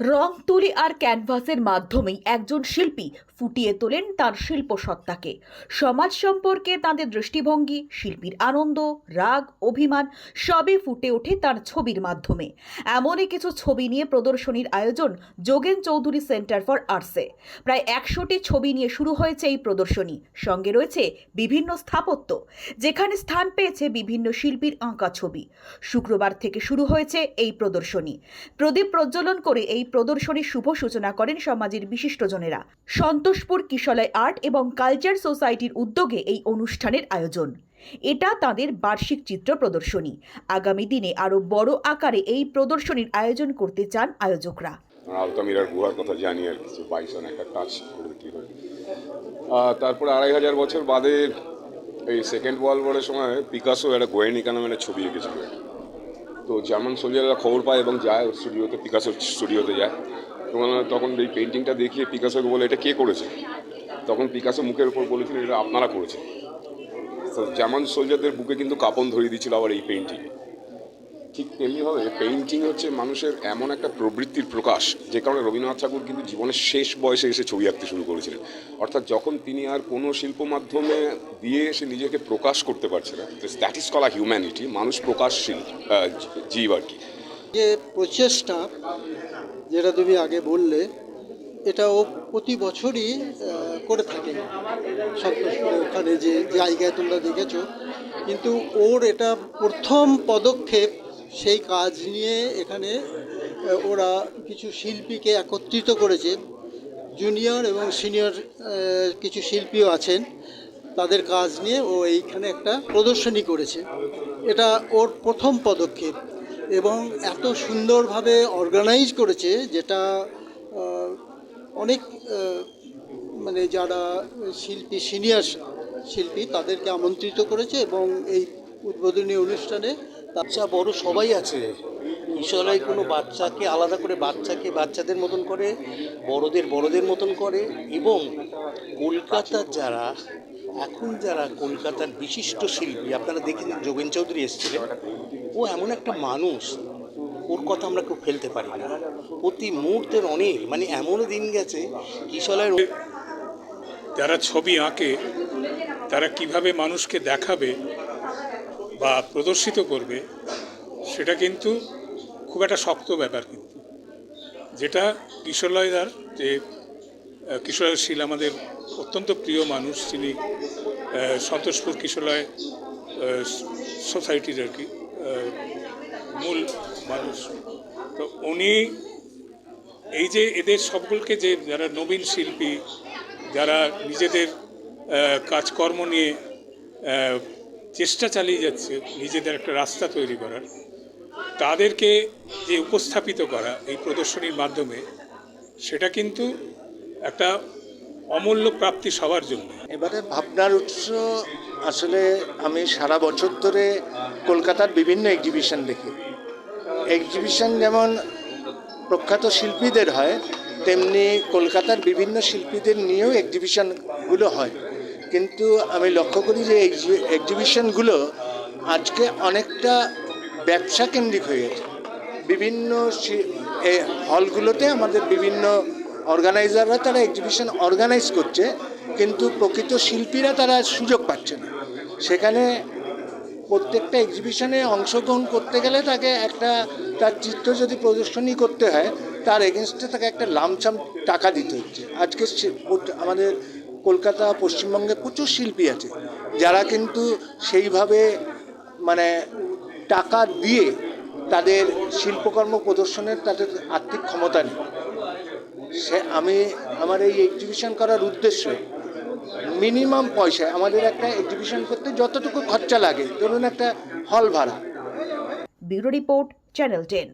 রং তুলি আর ক্যানভাসের মাধ্যমেই একজন শিল্পী ফুটিয়ে তোলেন তার শিল্প সত্তাকে সমাজ সম্পর্কে তাদের দৃষ্টিভঙ্গি, শিল্পীর আনন্দ, রাগ, অভিমান, সবই ফুটে ওঠে তার ছবির মাধ্যমে। এমনই কিছু ছবি নিয়ে প্রদর্শনীর আয়োজন যোগেন চৌধুরী সেন্টার ফর আর্টসে। প্রায় একশোটি ছবি নিয়ে শুরু হয়েছে এই প্রদর্শনী। সঙ্গে রয়েছে বিভিন্ন স্থাপত্য, যেখানে স্থান পেয়েছে বিভিন্ন শিল্পীর আঁকা ছবি। শুক্রবার থেকে শুরু হয়েছে এই প্রদর্শনী। প্রদীপ প্রজ্বলন করে এই প্রদর্শনীর শুভ সূচনা করেন সমাজের বিশিষ্টজনেরা সন্তোষপুর কিশলয় আর্ট এবং কালচার সোসাইটির উদ্যোগে এই অনুষ্ঠানের আয়োজন। এটা তাদের বার্ষিক চিত্র প্রদর্শনী। আগামী দিনে আরও বড় আকারে এই প্রদর্শনীর আয়োজন করতে চান আয়োজকরা। আলতামিরার গুহার কথা জানি আর কিছু বাইসন একটা টাচ হয় তারপরে আড়াই হাজার বছর বাদে এই সেকেন্ড ওয়ার্ল্ড ওয়ারের সময় পিকাসো একটা গোয়েনিকা নামে একটা ছবি এঁকেছিল। তো জার্মান সোলজাররা খবর পায় এবং যায় স্টুডিওতে পিকাসোর স্টুডিওতে যায়, তখন তখন এই পেন্টিংটা দেখিয়ে পিকাসোকে বলে, এটা কে করেছে? তখন পিকাসো মুখের উপর বলেছিলেন এটা আপনারা করেছেন। জার্মান সোলজারদের বুকে কিন্তু কাপন ধরিয়ে দিয়েছিল আবার এই পেন্টিংয়ে ঠিক তেমনিভাবে পেইন্টিং হচ্ছে মানুষের এমন একটা প্রবৃত্তির প্রকাশ, যে কারণে রবীন্দ্রনাথ ঠাকুর কিন্তু জীবনের শেষ বয়সে এসে ছবি আঁকতে শুরু করেছিলেন। অর্থাৎ যখন তিনি আর কোনো শিল্প মাধ্যমে দিয়ে এসে নিজেকে প্রকাশ করতে পারছে না দ্যাট ইজ কলা হিউম্যানিটি মানুষ প্রকাশশীল জীব আর কি। যে প্রচেষ্টা যেটা তুমি আগে বললে এটা ও প্রতি বছরই করে থাকে। সন্তোষপুরের ওখানে যে জায়গায় তোমরা দেখেছ, কিন্তু ওর এটা প্রথম পদক্ষেপ সেই কাজ নিয়ে এখানে ওরা কিছু শিল্পীকে একত্রিত করেছে। জুনিয়র এবং সিনিয়র কিছু শিল্পীও আছেন। তাদের কাজ নিয়ে ও এইখানে একটা প্রদর্শনী করেছে। এটা ওর প্রথম পদক্ষেপ এবং এত সুন্দরভাবে অর্গানাইজ করেছে যেটা অনেক মানে যারা শিল্পী সিনিয়র শিল্পী তাদেরকে আমন্ত্রিত করেছে এবং এই উদ্বোধনী অনুষ্ঠানে বাচ্চা বড় সবাই আছে। ঈশ্বরাই কোনো বাচ্চাকে আলাদা করে বাচ্চাকে বাচ্চাদের মতন করে, বড়দের বড়দের মতন করে এবং কলকাতার যারা, এখন যারা কলকাতার বিশিষ্ট শিল্পী, আপনারা দেখেন যোগেন চৌধুরী এসেছিলেন, ও এমন একটা মানুষ, ওর কথা আমরা কেউ ফেলতে পারি না। প্রতি মুহূর্তের অনেক মানে এমনও দিন গেছে কিশলের যারা ছবি আঁকে, তারা কীভাবে মানুষকে দেখাবে বা প্রদর্শিত করবে সেটা কিন্তু খুব একটা শক্ত ব্যাপার কিন্তু। যেটা কিশোরলয়দার যে কিশোরলয় শীল আমাদের অত্যন্ত প্রিয় মানুষ আহ, সন্তোষপুর কিশোরলয় সোসাইটির আর কি মূল মানুষ। তো উনি এই যে এদের সকলকে যে যারা নবীন শিল্পী যারা নিজেদের কাজকর্ম নিয়ে চেষ্টা চালিয়ে যাচ্ছে নিজেদের একটা রাস্তা তৈরি করার। তাদেরকে যে উপস্থাপিত করা এই প্রদর্শনীর মাধ্যমে, সেটা কিন্তু একটা অমূল্য প্রাপ্তি সবার জন্য। এবারে ভাবনার উৎস আসলে আমি সারা বছর ধরে কলকাতার বিভিন্ন এক্সিবিশন দেখি। এক্সিবিশন যেমন প্রখ্যাত শিল্পীদের হয়, তেমনি কলকাতার বিভিন্ন শিল্পীদের নিয়েও এক্সিবিশনগুলো হয়। কিন্তু আমি লক্ষ্য করি যে এক্সিবিশনগুলো আজকে অনেকটা ব্যবসা কেন্দ্রিক হয়ে গেছে। বিভিন্ন হলগুলোতে আমাদের বিভিন্ন অর্গানাইজাররা তারা এক্সিবিশন অর্গানাইজ করছে, কিন্তু প্রকৃত শিল্পীরা তারা সুযোগ পাচ্ছে না। সেখানে প্রত্যেকটা এক্সিবিশনে অংশগ্রহণ করতে গেলে তাকে একটা, তার চিত্র যদি প্রদর্শনী করতে হয়, তার এগেনস্টে তাকে একটা লামসাম টাকা দিতে হচ্ছে। আজকে আমাদের কলকাতা, পশ্চিমবঙ্গে প্রচুর শিল্পী আছে, যারা কিন্তু সেইভাবে মানে টাকা দিয়ে তাদের শিল্পকর্ম প্রদর্শনের তাদের আর্থিক ক্ষমতা নেই। সে আমি, আমার এই এক্সিবিশন করার উদ্দেশ্য মিনিমাম পয়সায় আমাদের একটা এক্সিবিশন করতে যতটুকু খরচা লাগে, ধরুন একটা হল ভাড়া। Bureau report channel ten